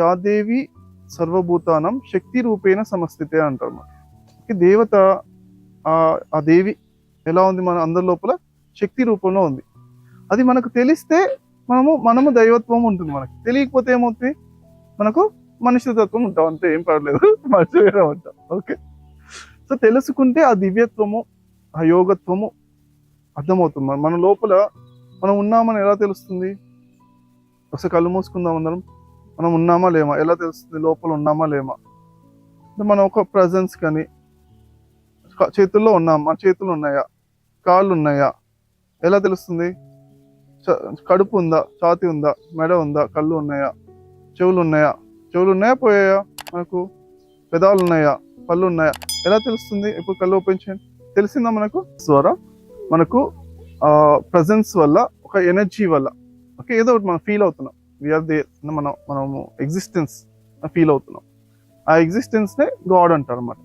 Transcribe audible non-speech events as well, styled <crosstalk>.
యాదేవి సర్వభూతానం శక్తి రూపేణ సమస్థితే అంటారు అన్నమాట. దేవత ఆ ఆ దేవి ఎలా ఉంది మన అందరి లోపల? శక్తి రూపంలో ఉంది. అది మనకు తెలిస్తే మనము మనము దైవత్వం ఉంటుంది మనకి. తెలియకపోతే ఏమవుతుంది? మనకు మనుష్య తత్వం ఉంటాం. అంతే ఏం పర్లేదు. <laughs> మనుషులుగానే ఉంటాం ఓకే. సో తెలుసుకుంటే ఆ దివ్యత్వము ఆ యోగత్వము అర్థమవుతుంది మన- మన లోపల మనం ఉన్నామని ఎలా తెలుస్తుంది? ఒకసారి కళ్ళు మూసుకుందాం అందరం. మనం ఉన్నామా లేమా? ఎలా తెలుస్తుంది? లోపల ఉన్నామా లేమా? అంటే మనం ఒక ప్రజెన్స్ కానీ చేతుల్లో ఉన్నాం. మన చేతులు ఉన్నాయా? కాళ్ళు ఉన్నాయా? ఎలా తెలుస్తుంది? కడుపు ఉందా? ఛాతి ఉందా? మెడ ఉందా? కళ్ళు ఉన్నాయా? చెవులు ఉన్నాయా? చెవులు ఉన్నాయా? పోయాయా? మనకు పెదాలు ఉన్నాయా? పళ్ళు ఉన్నాయా? ఎలా తెలుస్తుంది? ఇప్పుడు కళ్ళు ఓపెన్ చేయండి. తెలిసిందా మనకు? ద్వారా మనకు ప్రజెన్స్ వల్ల ఒక ఎనర్జీ వల్ల. ఓకే ఏదో ఒకటి మనం ఫీల్ అవుతున్నాం. వీఆర్ దే మనం మనము ఎగ్జిస్టెన్స్ ఫీల్ అవుతున్నాం. ఆ ఎగ్జిస్టెన్స్నే గాడ్ అంటారు అన్నమాట.